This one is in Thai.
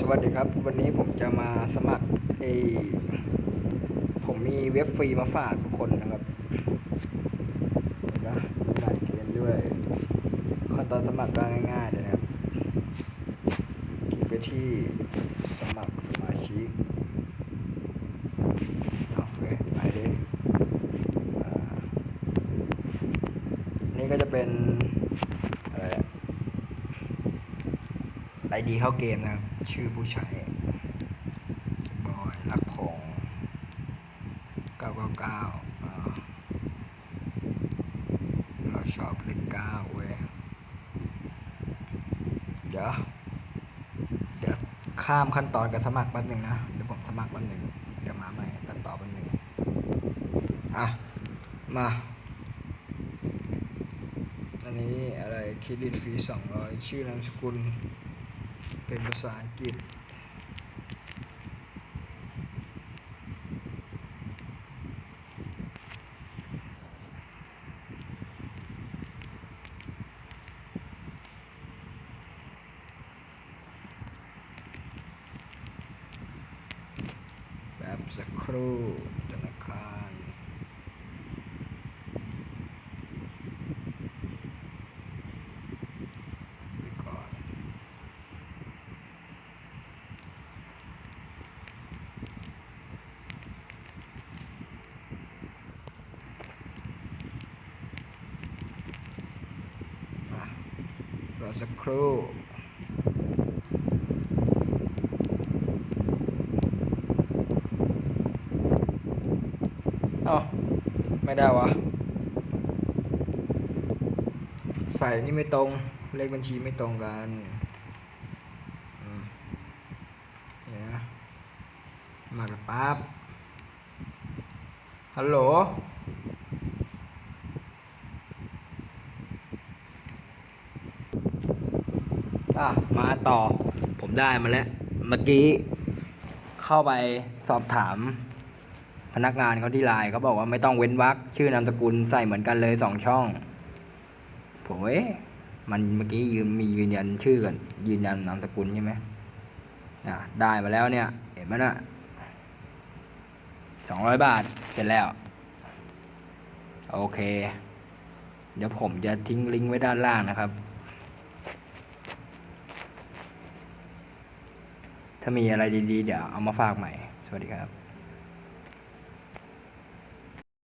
สวัสดีครับ วันนี้ผมจะมาสมัครไอผมมีเว็บฟรีมาฝากทุกคนนะครับเห็นปะมีหลายเกมด้วยขั้นตอนสมัครก็ง่ายๆเลยนะครับคลิกไปที่สมัครสมาชิกโอเคไปเลยนี่ก็จะเป็นอะไรอะ ไอดีเข้าเกมนะชื่อผู้ใช้บอยรักพงศ์999อ่าเราชอบเลขเก้าเว้ยเดี๋ยวเดี๋ยวข้ามขั้นตอนการสมัครแป๊บหนึ่งนะ เดี๋ยวผมสมัครแป๊บหนึ่งเดี๋ยวมาใหม่ตัดต่อแป๊บหนึ่งอะ มาอันนี้อะไรครดิตฟรีสองร้อยชื่อนามสกุล เป็นภาษาอังกฤษ แบบสักครู่ธนาคารไปก่อน อะ สักครู่เอ้าไม่ได้วะ ใส่นี่ไม่ตรง เลขบัญชีไม่ตรงกันมเยมาแล้วปั๊บฮัลโหล อะมาต่อผมได้มาแล้ว เมื่อกี้ เข้าไปสอบถาม พนักงานเขาที่ไลน์เขาบอกว่าไม่ต้องเว้นวรรคชื่อนามสกุลใส่เหมือนกันเลยสองช่อง ผมเอ๊ะมันเมื่อกี้ยืนมียืนยันชื่อกัน ยืนยันนามสกุลใช่ไหมอะได้มาแล้วเนี่ย เห็นไหมนะสองร้อยบาทเสร็จแล้ว โอเค เดี๋ยวผมจะทิ้งลิงก์ไว้ด้านล่างนะครับ ถ้ามีอะไรดีๆ เดี๋ยวเอามาฝากใหม่ สวัสดีครับ